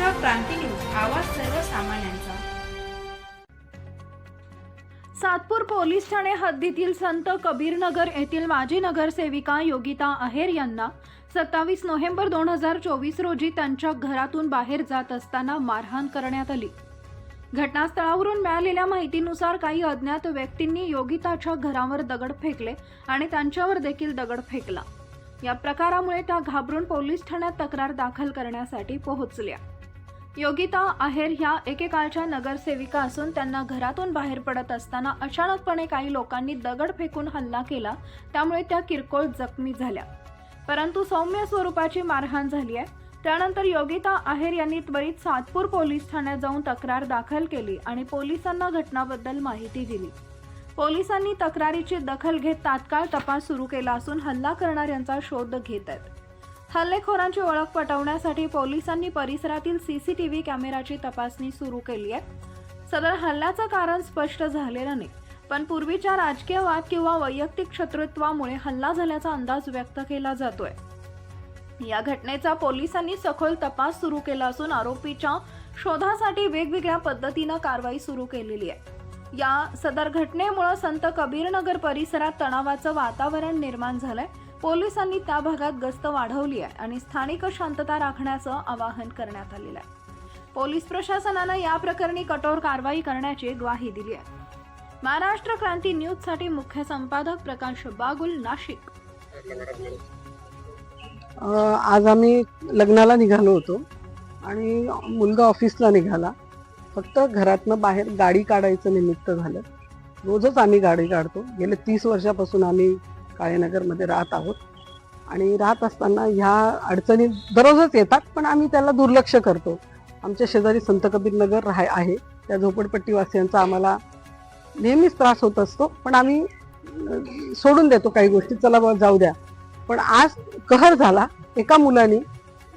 Maharashtra Kranti news आवाज सर्वसामान्यांचा. Satpur police Thane हद्दीतील संत कबीरनगर येथील माजी नगरसेविका योगिता आहेर यांना सत्तावीस नोव्हेंबर दोन हजार चोवीस रोजी त्यांच्या घरातून बाहेर जात असताना मारहाण करण्यात आली. घटनास्थळावरून मिळालेल्या माहितीनुसार काही अज्ञात व्यक्तींनी योगिताच्या घरावर दगड फेकले आणि त्यांच्यावर देखील दगड फेकला. या प्रकारामुळे त्या घाबरून पोलीस ठाण्यात तक्रार दाखल करण्यासाठी पोहोचल्या. योगिता आहेर ह्या एकेकाळच्या नगरसेविका असून त्यांना घरातून बाहेर पडत असताना अचानकपणे काही लोकांनी दगड फेकून हल्ला केला. त्यामुळे त्या किरकोळ जखमी झाल्या. परंतु सौम्य स्वरूपाची मारहाण झाली आहे. त्यानंतर योगिता आहेर यांनी त्वरित सातपूर पोलीस ठाण्यात जाऊन तक्रार दाखल केली आणि पोलिसांना घटनाबद्दल माहिती दिली. पोलिसांनी तक्रारीची दखल घेत तात्काळ तपास सुरू केला असून हल्ला करणाऱ्यांचा शोध घेत आहेत. हल्लेखोरांची ओळख पटवण्यासाठी पोलिसांनी परिसरातील सीसीटीव्ही कॅमेराची तपासणी सुरू केली आहे. सदर हल्ल्याचं कारण स्पष्ट झालेलं नाही पण पूर्वीच्या राजकीय वाद किंवा वैयक्तिक शत्रुत्वामुळे हल्ला झाल्याचा अंदाज व्यक्त केला जातोय. या घटनेचा पोलिसांनी सखोल तपास सुरू केला असून आरोपीच्या शोधासाठी वेगवेगळ्या पद्धतीनं कारवाई सुरू केलेली आहे. या सदर घटनेमुळे संत कबीरनगर परिसरात तणावाचं वातावरण निर्माण झालंय. पोलिसांनी त्या भागात गस्त वाढवली आहे आणि स्थानिक शांतता राखण्याचं आवाहन करण्यात आलेलं आहे. पोलीस प्रशासनानं या प्रकरणी कठोर कारवाई करण्याची ग्वाही दिली आहे. महाराष्ट्र क्रांती न्यूजसाठी मुख्य संपादक प्रकाश बागुल नाशिक. आज आम्ही लग्नाला निघालो होतो आणि मुलगा ऑफिसला निघाला. फक्त घरातनं बाहेर गाडी काढायचं निमित्त झालं. रोजच आम्ही गाडी काढतो. गेले तीस वर्षापासून आम्ही काळेनगरमध्ये राहत आहोत. आणि राहत असताना ह्या अडचणी दररोजच येतात पण आम्ही त्याला दुर्लक्ष करतो. आमच्या शेजारी संत कबीर नगर राह आहे. त्या झोपडपट्टीवासियांचा आम्हाला नेहमीच त्रास होत असतो पण आम्ही सोडून देतो काही गोष्टी चला बा जाऊ द्या. पण आज कहर झाला एका मुलाने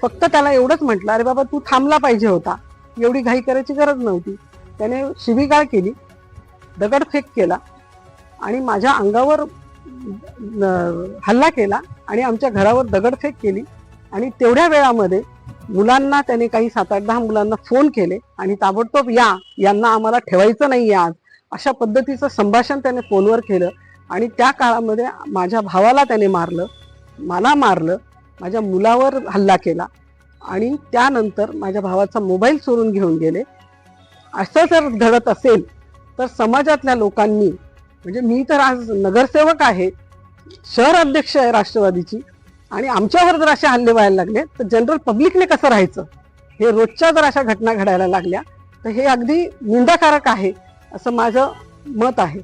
फक्त त्याला एवढंच म्हटलं अरे बाबा तू थांबला पाहिजे होता. एवढी घाई करायची गरज नव्हती. त्याने शिबिगाळ केली दगडफेक केला आणि माझ्या अंगावर हल्ला केला आणि आमच्या घरावर दगडफेक केली. आणि तेवढ्या वेळामध्ये मुलांना त्याने काही सात आठ दहा मुलांना फोन केले आणि ताबडतोब या यांना आम्हाला ठेवायचं नाही आज. अशा पद्धतीचं संभाषण त्याने फोनवर केलं आणि त्या काळामध्ये माझ्या भावाला त्याने मारलं मला मारलं माझ्या मुलावर हल्ला केला आणि त्यानंतर माझ्या भावाचा मोबाईल चोरून घेऊन गेले. असं जर घडत असेल तर समाजातल्या लोकांनी म्हणजे मी तर आज नगरसेवक आहे शहर अध्यक्ष आहे राष्ट्रवादीची आणि आमच्यावर जर असे हल्ले व्हायला लागले तर जनरल पब्लिकने कसं राहायचं हे रोजच्या जर अशा घटना घडायला लागल्या तर हे अगदी निंदाकारक आहे असं माझं मत आहे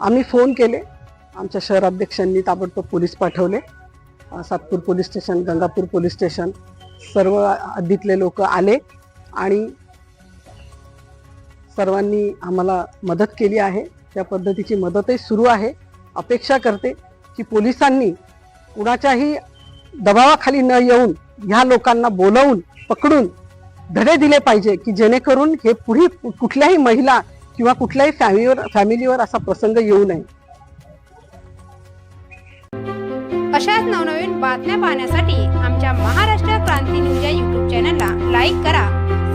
आम्ही फोन केले आमच्या शहर अध्यक्षांनी ताबडतोब पोलीस पाठवले Satpur police station Gangapur police station सर्व हद्दीतले लोक आले आणि सर्वांनी आम्हाला मदत केली आहे. त्या पद्धतीची मदतही सुरू आहे. अपेक्षा करते की पोलिसांनी कुणाच्याही दबावाखाली न येऊन ह्या लोकांना बोलवून पकडून धडे दिले पाहिजे की जेणेकरून हे पुढे कुठल्याही महिला किंवा कुठल्याही फॅमिलीवर फॅमिलीवर असा प्रसंग येऊ नये. अशाच नवनवीन बातम्या पाहण्यासाठी आमच्या महाराष्ट्र क्रांती न्यूज या युट्यूब चॅनलला लाईक करा.